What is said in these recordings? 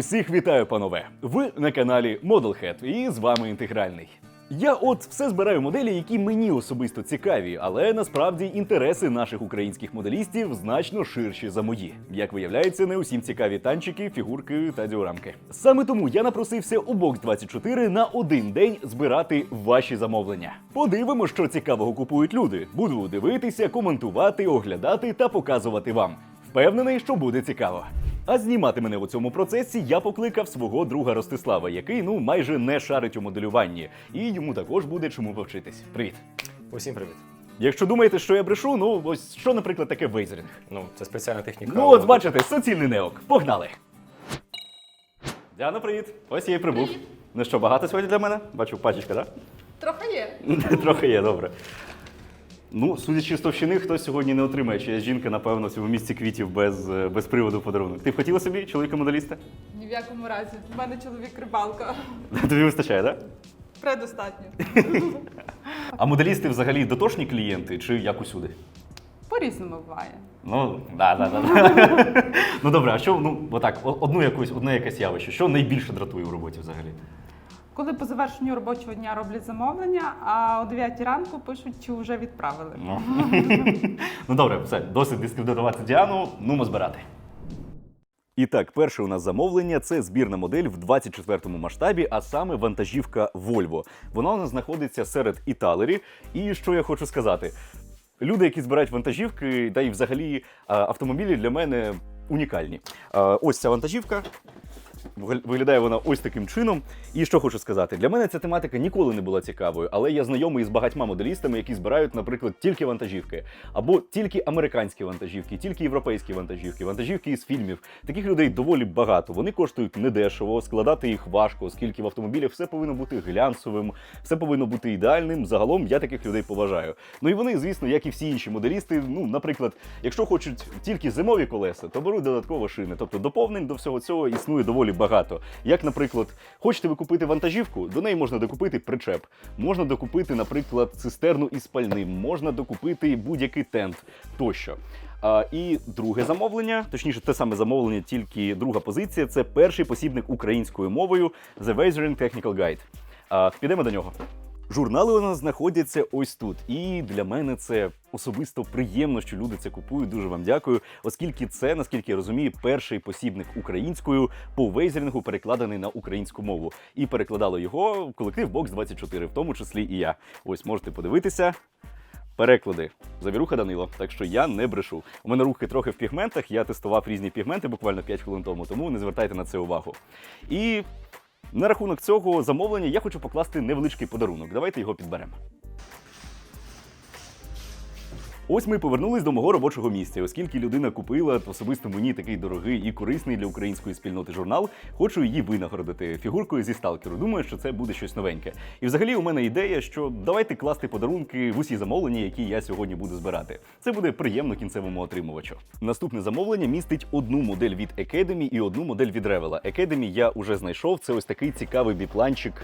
Усіх вітаю, панове! Ви на каналі Modelhead і з вами інтегральний. Я от все збираю моделі, які мені особисто цікаві, але насправді інтереси наших українських моделістів значно ширші за мої. Як виявляється, не усім цікаві танчики, фігурки та діорамки. Саме тому я напросився у Box 24 на один день збирати ваші замовлення. Подивимо, що цікавого купують люди. Буду дивитися, коментувати, оглядати та показувати вам. Впевнений, що буде цікаво. А знімати мене у цьому процесі я покликав свого друга Ростислава, який ну майже не шарить у моделюванні, і йому також буде чому повчитись. Привіт. Усім привіт. Якщо думаєте, що я брешу, ну ось що, наприклад, таке вейзеринг. Ну, це спеціальна техніка. Ну, от бачите, суцільний неок. Погнали. Діана, привіт. Ось я і прибув. Ну що, багато сьогодні для мене? Бачу, пачечка, так? Трохи є. Трохи є, добре. Ну, судячи з товщини, хтось сьогодні не отримає, чи жінка, напевно, в цьому місці квітів без, е, без приводу подарунок. Ти б хотіла собі чоловіка моделіста? Ні в якому разі. В мене чоловік рибалка. Тобі вистачає, так? Предостатньо. А моделісти взагалі дотошні клієнти чи як усюди? По-різному буває. Ну, да, да, да. ну добре, а що, ну, отак, одну якусь, одне якесь явище, що найбільше дратує в роботі взагалі? Коли по завершенню робочого дня роблять замовлення, а о 9 ранку пишуть, чи вже відправили. Ну, ну добре, все, досить дискредитувати Діану, ну ми збирати. І так, перше у нас замовлення це збірна модель в 24-му масштабі, а саме вантажівка Volvo. Вона у нас знаходиться серед Італері. І що я хочу сказати? Люди, які збирають вантажівки, та й взагалі автомобілі для мене унікальні. Ось ця вантажівка. Вигля- Виглядає вона ось таким чином. І що хочу сказати, для мене ця тематика ніколи не була цікавою, але я знайомий з багатьма моделістами, які збирають, наприклад, тільки вантажівки, або тільки американські вантажівки, тільки європейські вантажівки, вантажівки із фільмів. Таких людей доволі багато. Вони коштують недешево, складати їх важко, оскільки в автомобілях все повинно бути глянцевим, все повинно бути ідеальним. Загалом я таких людей поважаю. Ну і вони, звісно, як і всі інші моделісти. Ну, наприклад, якщо хочуть тільки зимові колеса, то беруть додатково шини. Тобто доповнень до всього цього існує доволі багато. Як, наприклад, хочете ви купити вантажівку, до неї можна докупити причеп, можна докупити, наприклад, цистерну із пальним, можна докупити будь-який тент тощо. А, і друге замовлення, точніше, те саме замовлення, тільки друга позиція це перший посібник українською мовою The Weathering Technical Guide. А, підемо до нього. Журнали у нас знаходяться ось тут, і для мене це особисто приємно, що люди це купують. Дуже вам дякую, оскільки це, наскільки я розумію, перший посібник українською по вейзерінгу перекладений на українську мову. І перекладало його колектив Box 24, в тому числі і я. Ось можете подивитися. Переклади Завіруха Данило, так що я не брешу. У мене руки трохи в пігментах. Я тестував різні пігменти буквально 5 хвилин тому, тому не звертайте на це увагу. І на рахунок цього замовлення я хочу покласти невеличкий подарунок. Давайте його підберемо. Ось ми повернулись до мого робочого місця, оскільки людина купила особисто мені такий дорогий і корисний для української спільноти журнал. Хочу її винагородити фігуркою зі сталкеру. Думаю, що це буде щось новеньке. І взагалі у мене ідея, що давайте класти подарунки в усі замовлення, які я сьогодні буду збирати. Це буде приємно кінцевому отримувачу. Наступне замовлення містить одну модель від Academy і одну модель від Revela. Academy я уже знайшов. Це ось такий цікавий біпланчик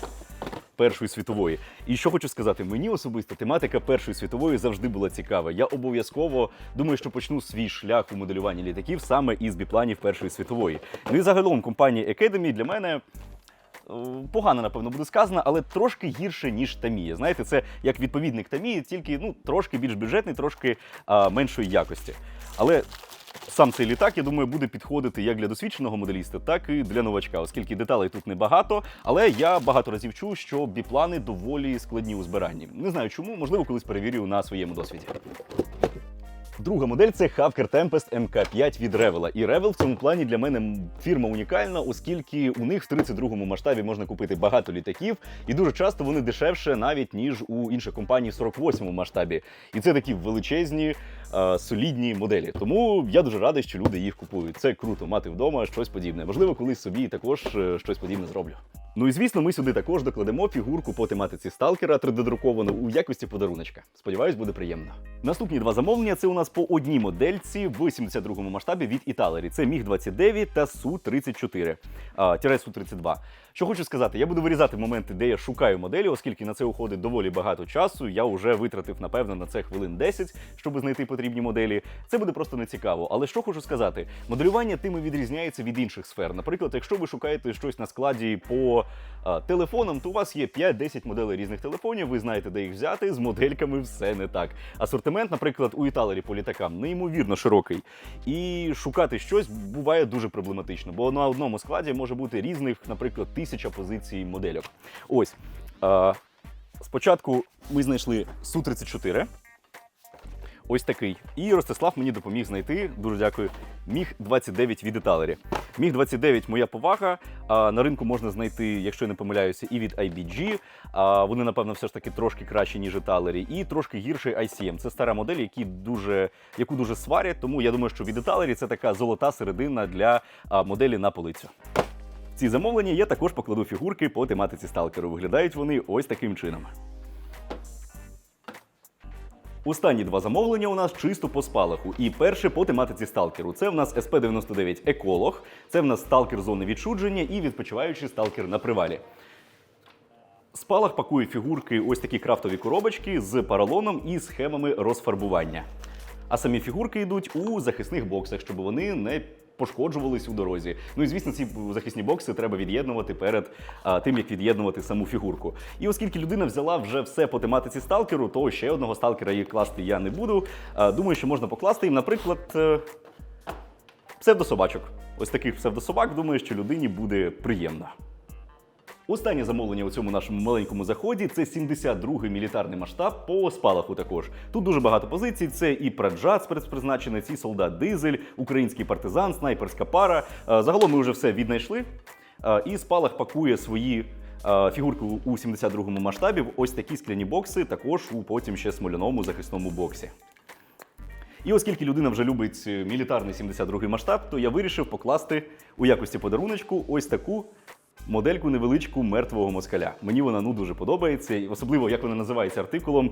Першої світової. І що хочу сказати, мені особисто тематика Першої світової завжди була цікава. Я обов'язково думаю, що почну свій шлях у моделюванні літаків саме із біпланів Першої світової. Ну і загалом компанія Academy для мене. е, Погано, напевно, буде сказано, але трошки гірше, ніж Тамія. Знаєте, це як відповідник Тамії, тільки ну, трошки більш бюджетний, трошки а, меншої якості. Але сам цей літак, я думаю, буде підходити як для досвідченого моделіста, так і для новачка, оскільки деталей тут небагато. Але я багато разів чув, що біплани доволі складні у збиранні. Не знаю чому, можливо, колись перевірю на своєму досвіді. Друга модель це Hawker Tempest MK5 від Revela. І Revel в цьому плані для мене фірма унікальна, оскільки у них в 32-му масштабі можна купити багато літаків, і дуже часто вони дешевше навіть ніж у інших компаній в 48-му масштабі. І це такі величезні, е, солідні моделі. Тому я дуже радий, що люди їх купують. Це круто мати вдома щось подібне. Можливо, колись собі також е, щось подібне зроблю. Ну і звісно, ми сюди також докладемо фігурку по тематиці сталкера 3D-друковану у якості подаруночка. Сподіваюсь, буде приємно. Наступні два замовлення це у нас по одній модельці в 72-му масштабі від Італері. Це Міг 29 та Су 34 тире Су 32 Що хочу сказати, я буду вирізати моменти, де я шукаю моделі, оскільки на це уходить доволі багато часу. Я вже витратив, напевно, на це хвилин 10, щоб знайти потрібні моделі. Це буде просто нецікаво. Але що хочу сказати, моделювання тим і відрізняється від інших сфер. Наприклад, якщо ви шукаєте щось на складі по а, телефонам, то у вас є 5-10 моделей різних телефонів. Ви знаєте, де їх взяти. З модельками все не так. Асортимент, наприклад, у Італері по літакам неймовірно широкий. І шукати щось буває дуже проблематично, бо на одному складі може бути різних, наприклад, тисяча позицій модельок. Ось. А, спочатку ми знайшли Су-34. Ось такий. І Ростислав мені допоміг знайти, дуже дякую, Міг 29 від Італері. Міг 29 моя повага. На ринку можна знайти, якщо я не помиляюся, і від IBG. Вони, напевно, все ж таки трошки кращі, ніж Італері, і трошки гірший ICM. Це стара модель, які дуже, яку дуже сварять. Тому я думаю, що від Італері це така золота середина для моделі на полицю. Ці замовлення я також покладу фігурки по тематиці сталкеру. Виглядають вони ось таким чином. Останні два замовлення у нас чисто по спалаху. І перше по тематиці сталкеру. Це в нас СП-99 Еколог, це в нас сталкер зони відчудження і відпочиваючий сталкер на привалі. Спалах пакує фігурки ось такі крафтові коробочки з паралоном і схемами розфарбування. А самі фігурки йдуть у захисних боксах, щоб вони не пошкоджувались у дорозі. Ну і звісно, ці захисні бокси треба від'єднувати перед а, тим, як від'єднувати саму фігурку. І оскільки людина взяла вже все по тематиці сталкеру, то ще одного сталкера її класти я не буду. А, думаю, що можна покласти їм, наприклад, е, псевдособачок. Ось таких псевдособак, думаю, що людині буде приємно. Останнє замовлення у цьому нашому маленькому заході це 72-й мілітарний масштаб по спалаху. Також тут дуже багато позицій. Це і праджат спецпризначенець, і солдат дизель, український партизан, снайперська пара. Е, Загалом ми вже все віднайшли. Е, І спалах пакує свої. е, Фігурки у 72-му масштабі ось такі скляні бокси, також у потім ще смоляному захисному боксі. І оскільки людина вже любить мілітарний 72-й масштаб, то я вирішив покласти у якості подаруночку ось таку модельку невеличку мертвого москаля. Мені вона ну дуже подобається, особливо як вона називається артикулом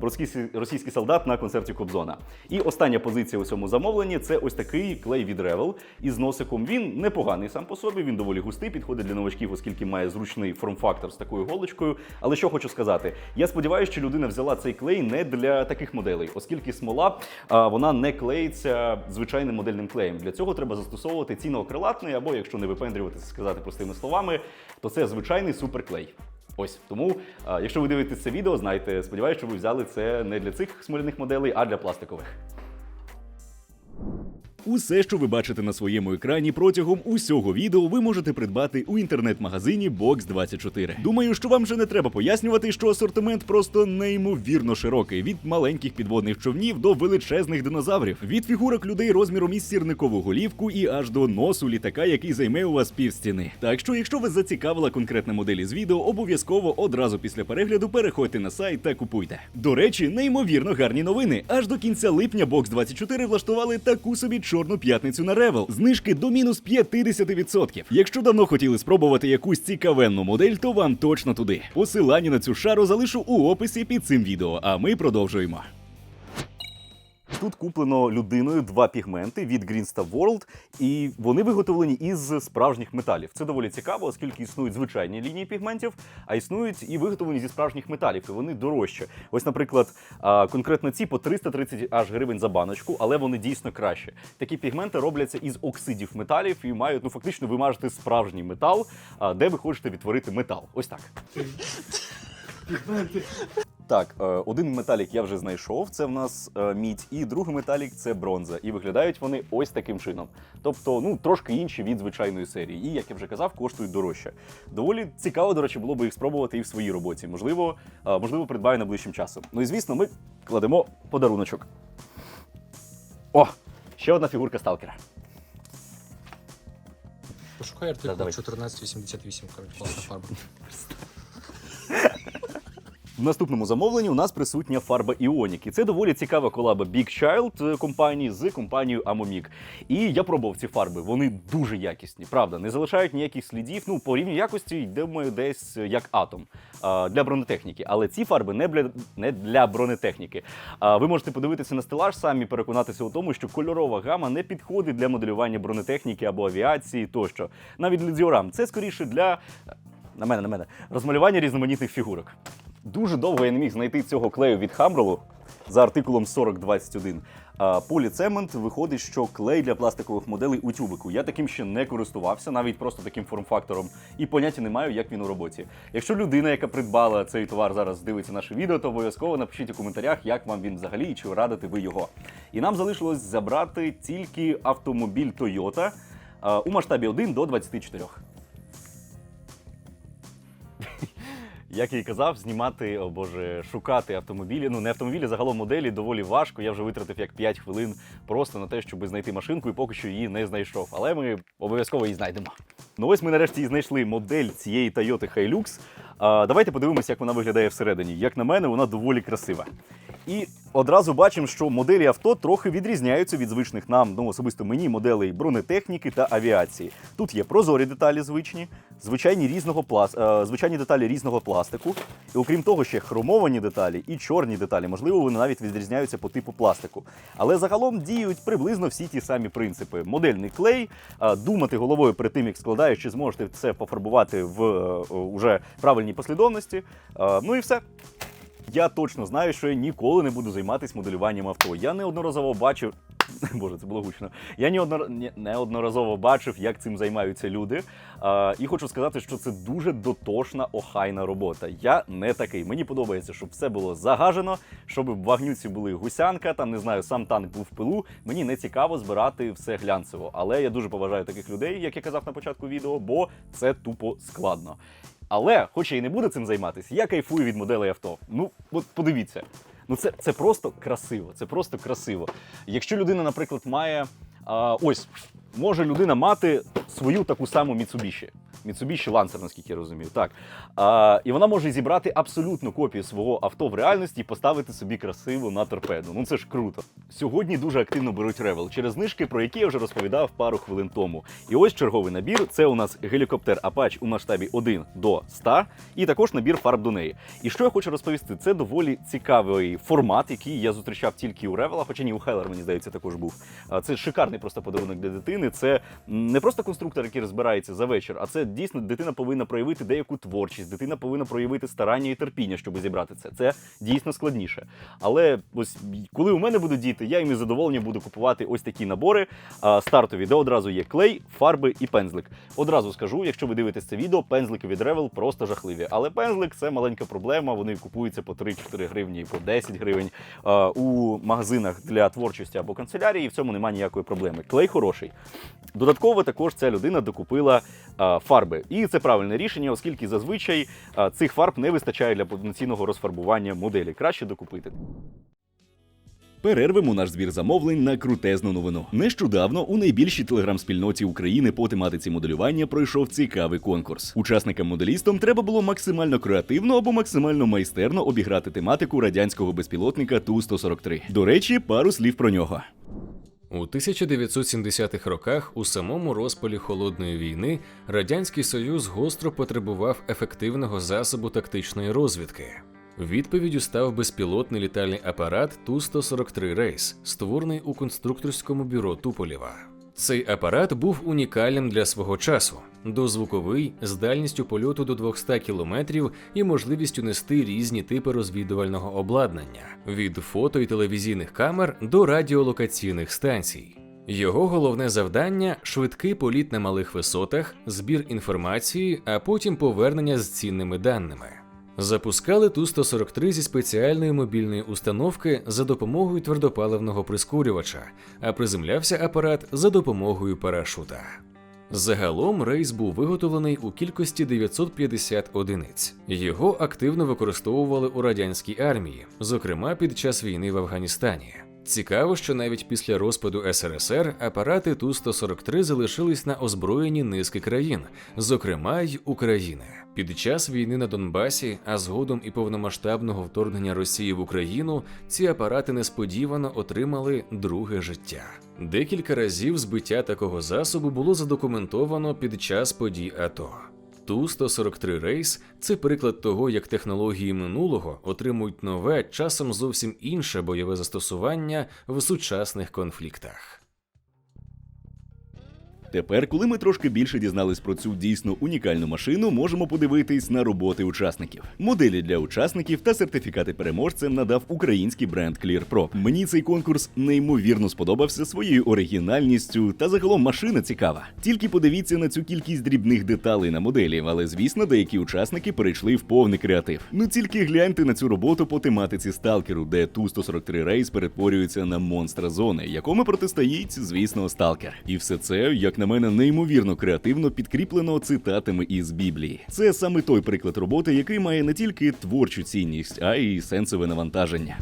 російський, російський солдат на концерті Кобзона. І остання позиція у цьому замовленні це ось такий клей від Revel із носиком. Він непоганий сам по собі, він доволі густий, підходить для новачків, оскільки має зручний форм-фактор з такою голочкою. Але що хочу сказати, я сподіваюся, що людина взяла цей клей не для таких моделей, оскільки смола а, вона не клеїться звичайним модельним клеєм. Для цього треба застосовувати ціноокрилатний, або якщо не випендрюватися, сказати простими словами, то це звичайний суперклей. Ось тому, якщо ви дивитесь це відео, знайте, сподіваюся, що ви взяли це не для цих смоляних моделей, а для пластикових. Усе, що ви бачите на своєму екрані протягом усього відео, ви можете придбати у інтернет-магазині Box24. Думаю, що вам вже не треба пояснювати, що асортимент просто неймовірно широкий від маленьких підводних човнів до величезних динозаврів, від фігурок людей розміром із сірникову голівку і аж до носу літака, який займе у вас півстіни. Так що, якщо вас зацікавила конкретна модель із відео, обов'язково одразу після перегляду переходьте на сайт та купуйте. До речі, неймовірно гарні новини. Аж до кінця липня Box24 влаштували таку собі чорну п'ятницю на ревел. Знижки до мінус 50%. Якщо давно хотіли спробувати якусь цікавенну модель, то вам точно туди. Посилання на цю шару залишу у описі під цим відео. А ми продовжуємо. Тут куплено людиною два пігменти від Greenstuff World, і вони виготовлені із справжніх металів. Це доволі цікаво, оскільки існують звичайні лінії пігментів, а існують і виготовлені зі справжніх металів, і вони дорожчі. Ось, наприклад, конкретно ці по 330 аж гривень за баночку, але вони дійсно кращі. Такі пігменти робляться із оксидів металів і мають, ну фактично, ви мажете справжній метал, де ви хочете відтворити метал. Ось так. Так, е, один металік я вже знайшов. Це в нас е, мідь, і другий металік це бронза. І виглядають вони ось таким чином. Тобто, ну трошки інші від звичайної серії. І як я вже казав, коштують дорожче. Доволі цікаво, до речі, було би їх спробувати і в своїй роботі. Можливо, е, можливо, придбаю найближчим часом. Ну і звісно, ми кладемо подаруночок. О! Ще одна фігурка сталкера. Пошукай артикул 1488, коротше, класна фарба. В наступному замовленні у нас присутня фарба Іонік. І це доволі цікава колаба Big Child е, компанії з компанією Amomik. І я пробував ці фарби. Вони дуже якісні, правда, не залишають ніяких слідів. Ну, по рівню якості йдемо десь е, як атом а, для бронетехніки. Але ці фарби не для, не для бронетехніки. А, ви можете подивитися на стелаж самі, переконатися у тому, що кольорова гама не підходить для моделювання бронетехніки або авіації тощо. Навіть для діорам. Це скоріше для. На мене, на мене, розмалювання різноманітних фігурок. Дуже довго я не міг знайти цього клею від Хамролу. за артикулом 4021. А, поліцемент виходить, що клей для пластикових моделей у тюбику. Я таким ще не користувався, навіть просто таким форм-фактором, і поняття не маю, як він у роботі. Якщо людина, яка придбала цей товар, зараз дивиться наше відео, то обов'язково напишіть у коментарях, як вам він взагалі і чи радите ви його. І нам залишилось забрати тільки автомобіль Toyota у масштабі 1 до 24. Як я і казав, знімати, о боже, шукати автомобілі. Ну не автомобілі, загалом моделі доволі важко. Я вже витратив як 5 хвилин просто на те, щоб знайти машинку, і поки що її не знайшов. Але ми обов'язково її знайдемо. Ну ось ми нарешті знайшли модель цієї Toyota Hilux. А, давайте подивимося, як вона виглядає всередині. Як на мене, вона доволі красива. І одразу бачимо, що моделі авто трохи відрізняються від звичних нам, ну особисто мені, моделей бронетехніки та авіації. Тут є прозорі деталі звичні, звичайні різного плас... е, звичайні деталі різного пластику. І окрім того, ще хромовані деталі і чорні деталі. Можливо, вони навіть відрізняються по типу пластику. Але загалом діють приблизно всі ті самі принципи: модельний клей, е, думати головою перед тим, як складаєш, чи зможете це пофарбувати в е, уже правильній послідовності. Ну і все. Я точно знаю, що я ніколи не буду займатися моделюванням авто. Я неодноразово бачив. Боже, це було гучно. Я неоднор... не- неодноразово бачив, як цим займаються люди. А, і хочу сказати, що це дуже дотошна, охайна робота. Я не такий. Мені подобається, щоб все було загажено, щоб в вагнюці були гусянка, там не знаю, сам танк був в пилу. Мені не цікаво збирати все глянцево. Але я дуже поважаю таких людей, як я казав на початку відео, бо це тупо складно. Але, хоч і не буду цим займатися, я кайфую від моделей авто. Ну, от подивіться. Ну, це, це просто красиво. Це просто красиво. Якщо людина, наприклад, має. А, ось, може людина мати свою таку саму Mitsubishi. Mitsubishi Lancer, наскільки я розумію. Так. А, і вона може зібрати абсолютну копію свого авто в реальності і поставити собі красиво на торпеду. Ну це ж круто. Сьогодні дуже активно беруть ревел через знижки, про які я вже розповідав пару хвилин тому. І ось черговий набір. Це у нас гелікоптер Apache у масштабі 1 до 100, і також набір фарб до неї. І що я хочу розповісти, це доволі цікавий формат, який я зустрічав тільки у Ревела, хоча ні, у Хелер, мені здається, також був. Це шикарний просто подарунок для дитини. Це не просто конструктор, який розбирається за вечір, а це дійсно дитина повинна проявити деяку творчість, дитина повинна проявити старання і терпіння, щоб зібрати це. Це дійсно складніше. Але ось коли у мене будуть діти, я їм із задоволенням буду купувати ось такі набори стартові, де одразу є клей, фарби і пензлик. Одразу скажу, якщо ви дивитесь це відео, пензлики від Revel просто жахливі. Але пензлик це маленька проблема. Вони купуються по 3-4 гривні, по 10 гривень у магазинах для творчості або канцелярії. І в цьому немає ніякої проблеми. Клей хороший. Додатково також ця людина докупила а, фарби. І це правильне рішення, оскільки зазвичай а, цих фарб не вистачає для повноцінного розфарбування моделі. Краще докупити. Перервемо наш збір замовлень на крутезну новину. Нещодавно у найбільшій телеграм-спільноті України по тематиці моделювання пройшов цікавий конкурс. Учасникам-моделістам треба було максимально креативно або максимально майстерно обіграти тематику радянського безпілотника Ту-143. До речі, пару слів про нього. У 1970-х роках у самому розпалі холодної війни радянський союз гостро потребував ефективного засобу тактичної розвідки. Відповіддю став безпілотний літальний апарат Ту-143 Рейс, створений у конструкторському бюро Туполєва. Цей апарат був унікальним для свого часу, дозвуковий з дальністю польоту до 200 км і можливістю нести різні типи розвідувального обладнання від фото і телевізійних камер до радіолокаційних станцій. Його головне завдання швидкий політ на малих висотах, збір інформації, а потім повернення з цінними даними. Запускали Ту-143 зі спеціальної мобільної установки за допомогою твердопаливного прискорювача, а приземлявся апарат за допомогою парашута. Загалом рейс був виготовлений у кількості 950 одиниць. Його активно використовували у радянській армії, зокрема під час війни в Афганістані. Цікаво, що навіть після розпаду СРСР апарати Ту-143 залишились на озброєнні низки країн, зокрема й України. Під час війни на Донбасі, а згодом і повномасштабного вторгнення Росії в Україну, ці апарати несподівано отримали друге життя. Декілька разів збиття такого засобу було задокументовано під час подій АТО. Ту-143 рейс це приклад того, як технології минулого отримують нове, часом зовсім інше бойове застосування в сучасних конфліктах. Тепер, коли ми трошки більше дізнались про цю дійсно унікальну машину, можемо подивитись на роботи учасників. Моделі для учасників та сертифікати переможцям надав український бренд ClearPro. Мені цей конкурс неймовірно сподобався своєю оригінальністю, та загалом машина цікава. Тільки подивіться на цю кількість дрібних деталей на моделі, але звісно, деякі учасники перейшли в повний креатив. Ну тільки гляньте на цю роботу по тематиці сталкеру, де Ту-143 рейс перетворюється на монстра зони, якому протистоїть, звісно, сталкер. І все це, як на мене, неймовірно креативно підкріплено цитатами із Біблії. Це саме той приклад роботи, який має не тільки творчу цінність, а й сенсове навантаження.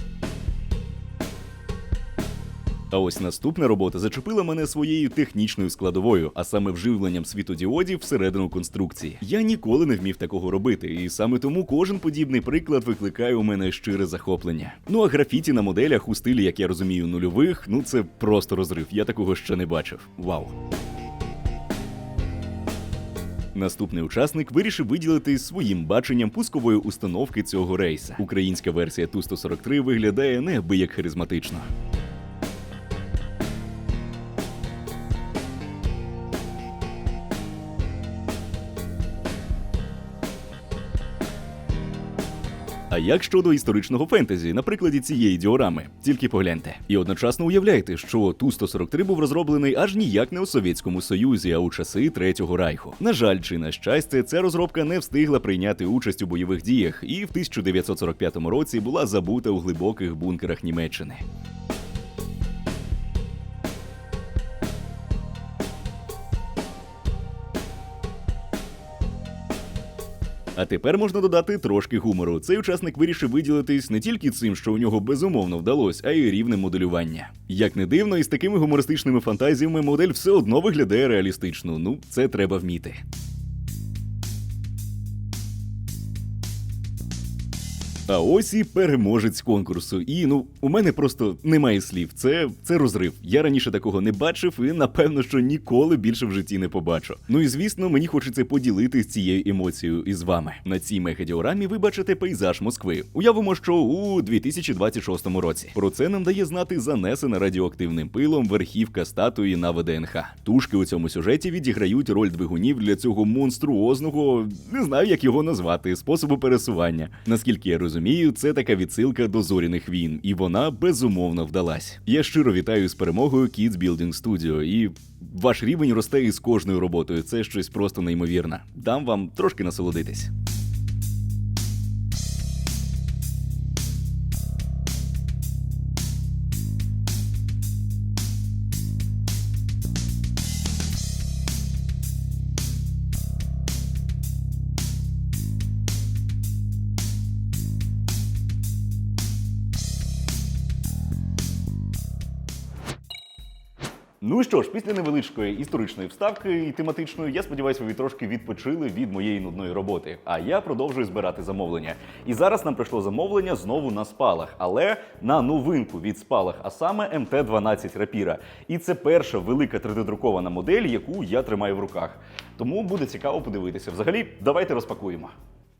А ось наступна робота зачепила мене своєю технічною складовою, а саме вживленням світодіодів всередину конструкції. Я ніколи не вмів такого робити, і саме тому кожен подібний приклад викликає у мене щире захоплення. Ну а графіті на моделях у стилі, як я розумію, нульових, ну це просто розрив. Я такого ще не бачив. Вау. Наступний учасник вирішив виділити своїм баченням пускової установки цього рейса. Українська версія Ту-143 виглядає неабияк харизматично. А як щодо історичного фентезі на прикладі цієї діорами? Тільки погляньте. І одночасно уявляйте, що Ту-143 був розроблений аж ніяк не у Совєтському Союзі, а у часи Третього Райху. На жаль, чи на щастя, ця розробка не встигла прийняти участь у бойових діях і в 1945 році була забута у глибоких бункерах Німеччини. А тепер можна додати трошки гумору. Цей учасник вирішив виділитись не тільки цим, що у нього безумовно вдалося, а й рівнем моделювання. Як не дивно, із такими гумористичними фантазіями модель все одно виглядає реалістично. Ну, це треба вміти. А ось і переможець конкурсу. І ну, у мене просто немає слів. Це, це розрив. Я раніше такого не бачив і напевно, що ніколи більше в житті не побачу. Ну і звісно, мені хочеться поділитися цією емоцією із вами. На цій мегадіорамі ви бачите пейзаж Москви. Уявимо, що у 2026 році. Про це нам дає знати занесена радіоактивним пилом верхівка статуї на ВДНХ. Тушки у цьому сюжеті відіграють роль двигунів для цього монструозного, не знаю, як його назвати, способу пересування. Наскільки я розумію, це така відсилка до зоряних війн, і вона безумовно вдалась. Я щиро вітаю з перемогою Kids Building Studio, і ваш рівень росте із кожною роботою. Це щось просто неймовірне. Дам вам трошки насолодитись. Ну що ж, після невеличкої історичної вставки і тематичної, я сподіваюся, ви трошки відпочили від моєї нудної роботи. А я продовжую збирати замовлення. І зараз нам прийшло замовлення знову на спалах, але на новинку від спалах, а саме МТ-12 Рапіра. І це перша велика 3D-друкована модель, яку я тримаю в руках. Тому буде цікаво подивитися. Взагалі, давайте розпакуємо.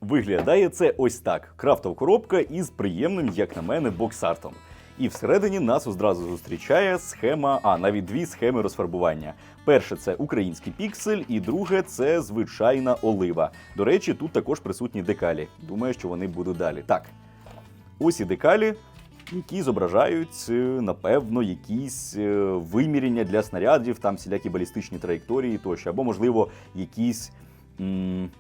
Виглядає це ось так: крафтова коробка із приємним, як на мене, боксартом. І всередині нас одразу зустрічає схема, а навіть дві схеми розфарбування. Перше це український піксель, і друге це звичайна олива. До речі, тут також присутні декалі. Думаю, що вони будуть далі. Так, ось і декалі, які зображають, е, напевно, якісь е, виміряння для снарядів, там всілякі балістичні траєкторії тощо, або, можливо, якісь. м,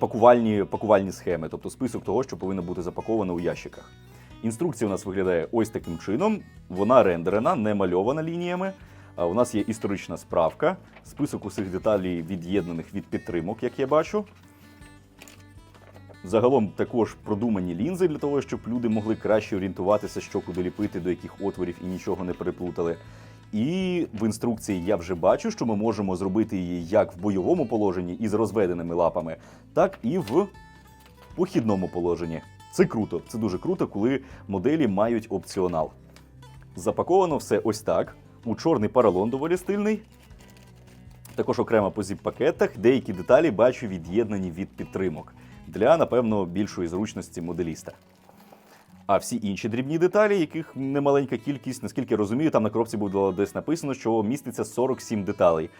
Пакувальні, пакувальні схеми, тобто список того, що повинно бути запаковано у ящиках. Інструкція у нас виглядає ось таким чином. Вона рендерена, не мальована лініями. У нас є історична справка, список усіх деталей від'єднаних від підтримок, як я бачу. Загалом також продумані лінзи для того, щоб люди могли краще орієнтуватися, що куди ліпити, до яких отворів і нічого не переплутали. І в інструкції я вже бачу, що ми можемо зробити її як в бойовому положенні із розведеними лапами, так і в похідному положенні. Це круто, це дуже круто, коли моделі мають опціонал. Запаковано все ось так. У чорний паралон доволі стильний. Також окремо по зіп-пакетах деякі деталі бачу від'єднані від підтримок для, напевно, більшої зручності моделіста. А всі інші дрібні деталі, яких немаленька кількість, наскільки я розумію, там на коробці було десь написано, що міститься 47 деталей.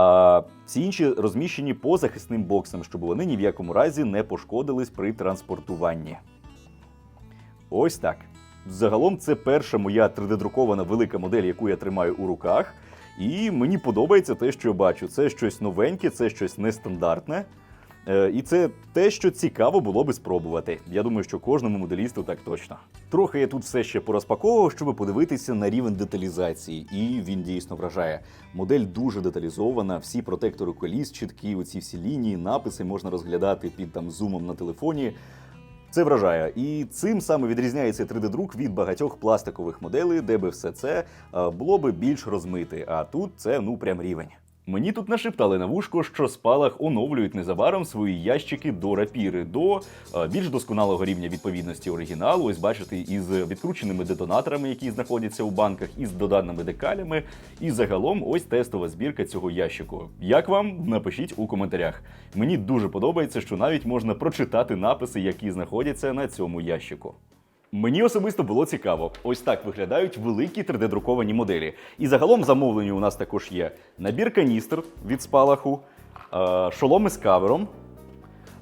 А всі інші розміщені по захисним боксам, щоб вони ні в якому разі не пошкодились при транспортуванні. Ось так. Загалом це перша моя 3D-друкована велика модель, яку я тримаю у руках. І мені подобається те, що я бачу. Це щось новеньке, це щось нестандартне. Е, І це те, що цікаво було би спробувати. Я думаю, що кожному моделісту так точно. Трохи я тут все ще порозпаковував, щоб подивитися на рівень деталізації, і він дійсно вражає. Модель дуже деталізована, всі протектори коліс чіткі, оці всі лінії, написи можна розглядати під там зумом на телефоні. Це вражає, і цим саме відрізняється 3D-друк від багатьох пластикових моделей, де би все це е, було би більш розмите. А тут це ну прям рівень. Мені тут нашептали на вушко, що спалах оновлюють незабаром свої ящики до рапіри до е, більш досконалого рівня відповідності оригіналу. Ось бачите, із відкрученими детонаторами, які знаходяться у банках, із доданими декалями. І загалом ось тестова збірка цього ящику. Як вам? Напишіть у коментарях. Мені дуже подобається, що навіть можна прочитати написи, які знаходяться на цьому ящику. Мені особисто було цікаво. Ось так виглядають великі 3D-друковані моделі. І загалом замовлення: у нас також є набір каністр від спалаху, е, шоломи з кавером.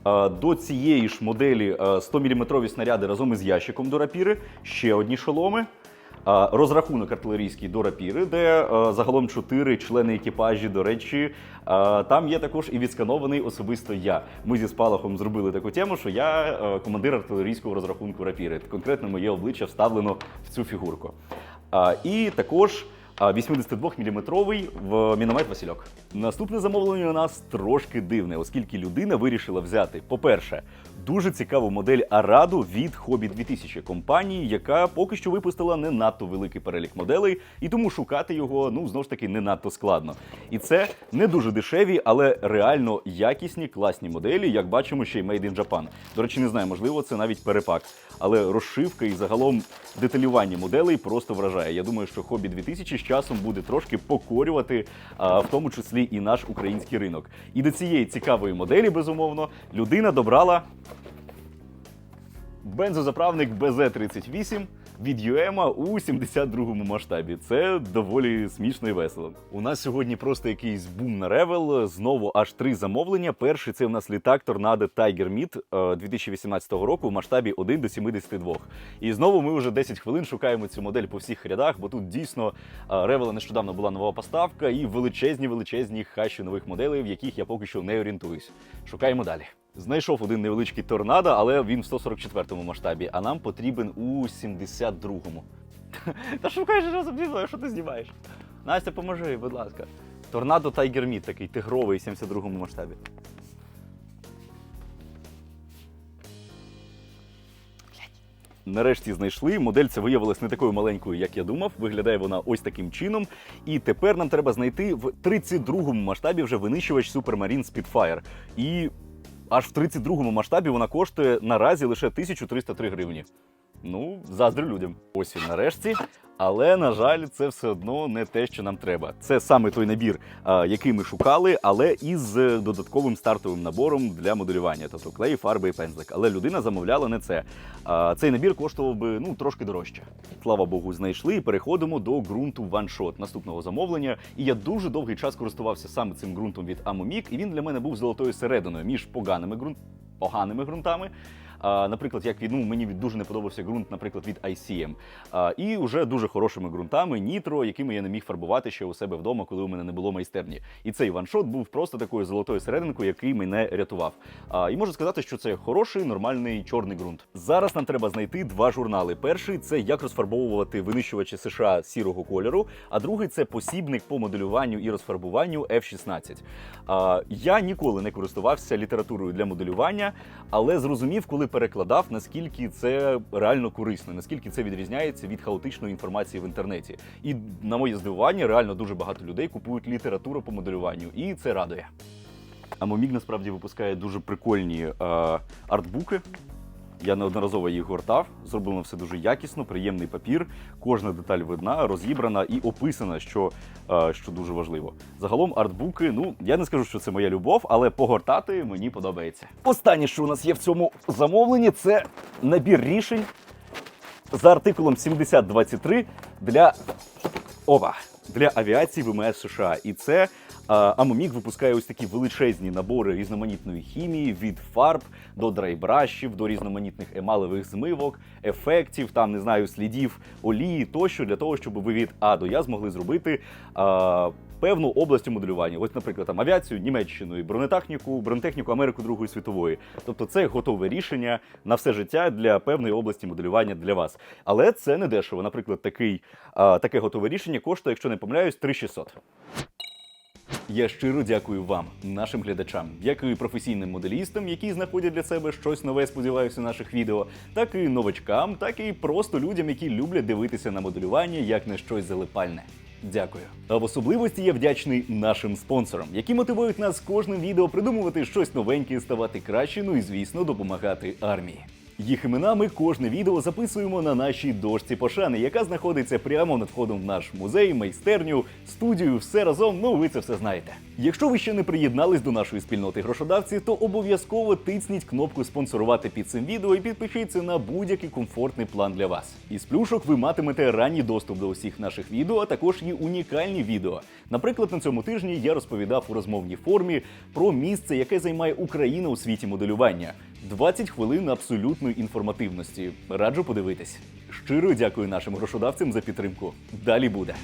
Е, До цієї ж моделі 100-мм снаряди разом із ящиком до рапіри, ще одні шоломи. Розрахунок артилерійський до рапіри, де е, загалом чотири члени екіпажі. До речі, е, там є також і відсканований особисто я. Ми зі спалахом зробили таку тему, що я е, командир артилерійського розрахунку рапіри. Конкретно моє обличчя вставлено в цю фігурку. І також 82-мм в міномет Васильок. Наступне замовлення у нас трошки дивне, оскільки людина вирішила взяти, по-перше, дуже цікаву модель Араду від Hobby 2000 компанії, яка поки що випустила не надто великий перелік моделей, і тому шукати його ну знову ж таки не надто складно. І це не дуже дешеві, але реально якісні, класні моделі, як бачимо, ще й Made in Japan. До речі, не знаю, можливо, це навіть перепак. Але розшивка і загалом деталювання моделей просто вражає. Я думаю, що Hobby 2000 з часом буде трошки покорювати, а, в тому числі і наш український ринок. І до цієї цікавої моделі, безумовно, людина добрала бензозаправник BZ38 від UEMA у 72-му масштабі. Це доволі смішно і весело. У нас сьогодні просто якийсь бум на ревел. Знову аж три замовлення. Перший це у нас літак Торнадо Tiger е, 2018 року в масштабі 1 до 72. І знову ми вже 10 хвилин шукаємо цю модель по всіх рядах, бо тут дійсно е, ревела нещодавно була нова поставка і величезні величезні хащі нових моделей, в яких я поки що не орієнтуюсь. Шукаємо далі. Знайшов один невеличкий торнадо, але він в 144-му масштабі, а нам потрібен у 72-му. Та шукай же разом зі мною, що ти знімаєш? Настя, поможи, будь ласка. Торнадо Tiger Meat, такий тигровий 72-му масштабі. Нарешті знайшли. Модель ця виявилась не такою маленькою, як я думав. Виглядає вона ось таким чином. І тепер нам треба знайти в 32-му масштабі вже винищувач Supermarine Spitfire. І аж в 32-му масштабі вона коштує наразі лише 1303 гривні. Ну, заздрю людям. Ось і нарешті. Але, на жаль, це все одно не те, що нам треба. Це саме той набір, який ми шукали, але із додатковим стартовим набором для моделювання, тобто клей, фарби і пензлик. Але людина замовляла не це. Цей набір коштував би ну трошки дорожче. Слава Богу, знайшли і переходимо до ґрунту Shot наступного замовлення. І я дуже довгий час користувався саме цим ґрунтом від Amomik, і він для мене був золотою серединою між поганими ґрунт... поганими ґрунтами. Наприклад, як від, ну, мені дуже не подобався ґрунт, наприклад, від ICM. І вже дуже хорошими ґрунтами нітро, якими я не міг фарбувати ще у себе вдома, коли у мене не було майстерні. І цей ваншот був просто такою золотою серединкою, який мене рятував. І можу сказати, що це хороший, нормальний чорний ґрунт. Зараз нам треба знайти два журнали. Перший це як розфарбовувати винищувачі США сірого кольору, а другий це посібник по моделюванню і розфарбуванню F-16. Я ніколи не користувався літературою для моделювання, але зрозумів, коли перекладав, наскільки це реально корисно, наскільки це відрізняється від хаотичної інформації в інтернеті. І на моє здивування, реально дуже багато людей купують літературу по моделюванню, і це радує. Амомік насправді випускає дуже прикольні е, артбуки. Я неодноразово їх гортав, зроблено все дуже якісно, приємний папір. Кожна деталь видна, розібрана і описана, що, е, що дуже важливо. Загалом артбуки, ну я не скажу, що це моя любов, але погортати мені подобається. Останнє, що у нас є в цьому замовленні, це набір рішень за артикулом 7023 для Опа! Для авіації ВМС США. І це Амомік випускає ось такі величезні набори різноманітної хімії від фарб до драйбрашів, до різноманітних емалевих змивок, ефектів, там не знаю, слідів олії тощо для того, щоб ви від А до Я змогли зробити. А, Певну область моделювання, ось, наприклад, там авіацію Німеччиною, бронетехніку, бронетехніку Америку Другої світової. Тобто, це готове рішення на все життя для певної області моделювання для вас. Але це не дешево. Наприклад, такий, а, таке готове рішення коштує, якщо не помиляюсь, 3600. Я щиро дякую вам, нашим глядачам, як і професійним моделістам, які знаходять для себе щось нове, сподіваюся, наших відео, так і новачкам, так і просто людям, які люблять дивитися на моделювання як на щось залипальне. Дякую. А в особливості я вдячний нашим спонсорам, які мотивують нас кожним відео придумувати щось новеньке, ставати краще, ну і звісно, допомагати армії. Їх імена ми кожне відео записуємо на нашій дошці пошани, яка знаходиться прямо над входом в наш музей, майстерню, студію, все разом. Ну ви це все знаєте. Якщо ви ще не приєднались до нашої спільноти грошодавці, то обов'язково тисніть кнопку спонсорувати під цим відео і підпишіться на будь-який комфортний план для вас. Із плюшок ви матимете ранній доступ до усіх наших відео, а також і унікальні відео. Наприклад, на цьому тижні я розповідав у розмовній формі про місце, яке займає Україна у світі моделювання. 20 хвилин абсолютної інформативності. Раджу подивитись. Щиро дякую нашим грошодавцям за підтримку. Далі буде.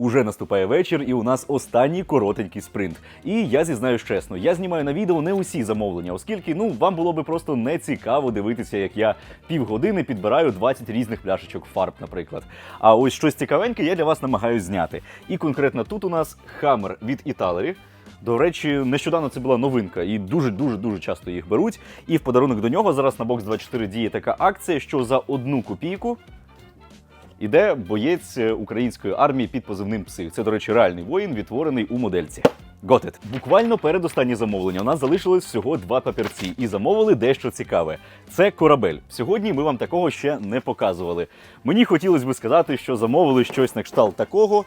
Уже наступає вечір, і у нас останній коротенький спринт. І я зізнаюсь чесно, я знімаю на відео не усі замовлення, оскільки ну вам було би просто не цікаво дивитися, як я півгодини підбираю 20 різних пляшечок фарб, наприклад. А ось щось цікавеньке я для вас намагаюсь зняти. І конкретно тут у нас хамер від Італері. До речі, нещодавно це була новинка, і дуже дуже дуже часто їх беруть. І в подарунок до нього зараз на бокс 24 діє така акція, що за одну копійку іде боєць е, української армії під позивним псих. Це, до речі, реальний воїн, відтворений у модельці. Got it. Буквально передостаннє замовлення. У нас залишилось всього два папірці, і замовили дещо цікаве. Це корабель. Сьогодні ми вам такого ще не показували. Мені хотілося би сказати, що замовили щось на кшталт такого,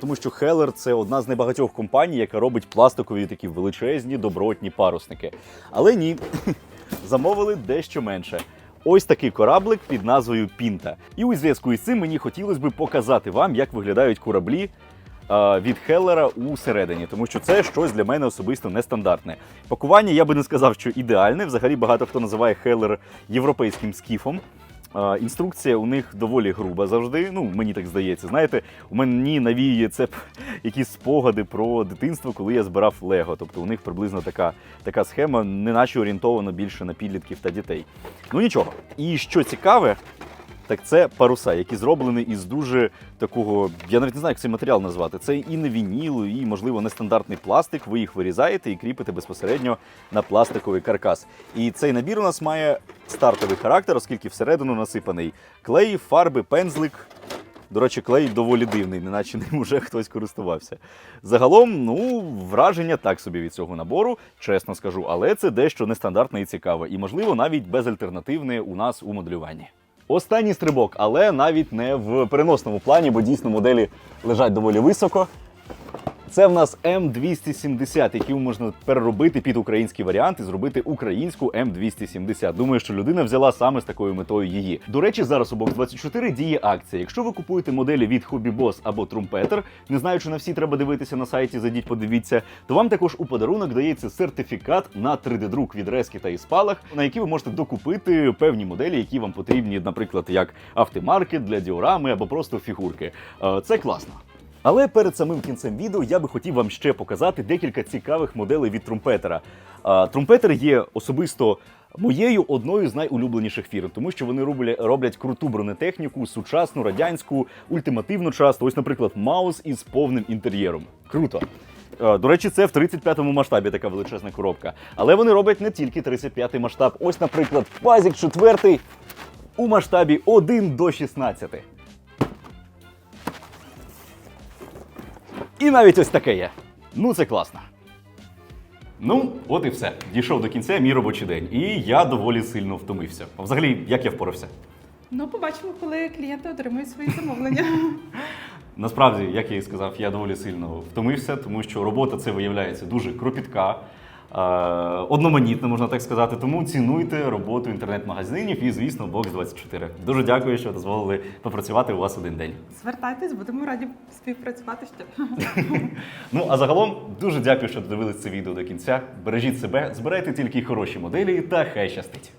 тому що Хелер це одна з небагатьох компаній, яка робить пластикові такі величезні добротні парусники. Але ні, замовили дещо менше. Ось такий кораблик під назвою Пінта. І у зв'язку із цим мені хотілося б показати вам, як виглядають кораблі від Хеллера усередині, тому що це щось для мене особисто нестандартне. Пакування я би не сказав, що ідеальне. Взагалі багато хто називає Хеллер європейським скіфом. Е, Інструкція у них доволі груба завжди. Ну, мені так здається. Знаєте, у мені навіює це якісь спогади про дитинство, коли я збирав Лего. Тобто у них приблизно така, така схема, неначе орієнтована більше на підлітків та дітей. Ну нічого. І що цікаве, так це паруса, які зроблені із дуже такого, я навіть не знаю, як цей матеріал назвати. Це і не вінілу, і, можливо, нестандартний пластик. Ви їх вирізаєте і кріпите безпосередньо на пластиковий каркас. І цей набір у нас має стартовий характер, оскільки всередину насипаний клей, фарби, пензлик. До речі, клей доволі дивний, неначе ним уже хтось користувався. Загалом, ну, враження так собі від цього набору, чесно скажу, але це дещо нестандартне і цікаве, і, можливо, навіть безальтернативне у нас у моделюванні. Останній стрибок, але навіть не в переносному плані, бо дійсно моделі лежать доволі високо. Це в нас М270, який можна переробити під український варіант і зробити українську М270. Думаю, що людина взяла саме з такою метою її. До речі, зараз у Box 24 діє акція. Якщо ви купуєте моделі від Hobby Boss або Trumpeter, не знаю, чи на всі треба дивитися на сайті, зайдіть, подивіться, то вам також у подарунок дається сертифікат на 3D-друк від Рески та Іспалах, на які ви можете докупити певні моделі, які вам потрібні, наприклад, як автомаркет для діорами або просто фігурки. Е, Це класно. Але перед самим кінцем відео я би хотів вам ще показати декілька цікавих моделей від Трумпетера. Трумпетер є особисто моєю одною з найулюбленіших фірм, тому що вони роблять, роблять круту бронетехніку, сучасну, радянську, ультимативну часто. Ось, наприклад, Маус із повним інтер'єром. Круто. До речі, це в 35-му масштабі така величезна коробка. Але вони роблять не тільки 35-й масштаб. Ось, наприклад, Пазік 4 у масштабі 1 до 16. І навіть ось таке є. Ну, це класно. Ну, от і все. Дійшов до кінця мій робочий день. І я доволі сильно втомився. А взагалі, як я впорався? Ну, побачимо, коли клієнти отримують свої замовлення. Насправді, як я і сказав, я доволі сильно втомився, тому що робота це виявляється дуже кропітка. Одноманітне, можна так сказати. Тому цінуйте роботу інтернет-магазинів і, звісно, Box 24. Дуже дякую, що дозволили попрацювати у вас один день. Звертайтесь, будемо раді співпрацювати ще. Ну а загалом дуже дякую, що додивились це відео до кінця. Бережіть себе, збирайте тільки хороші моделі та хай щастить.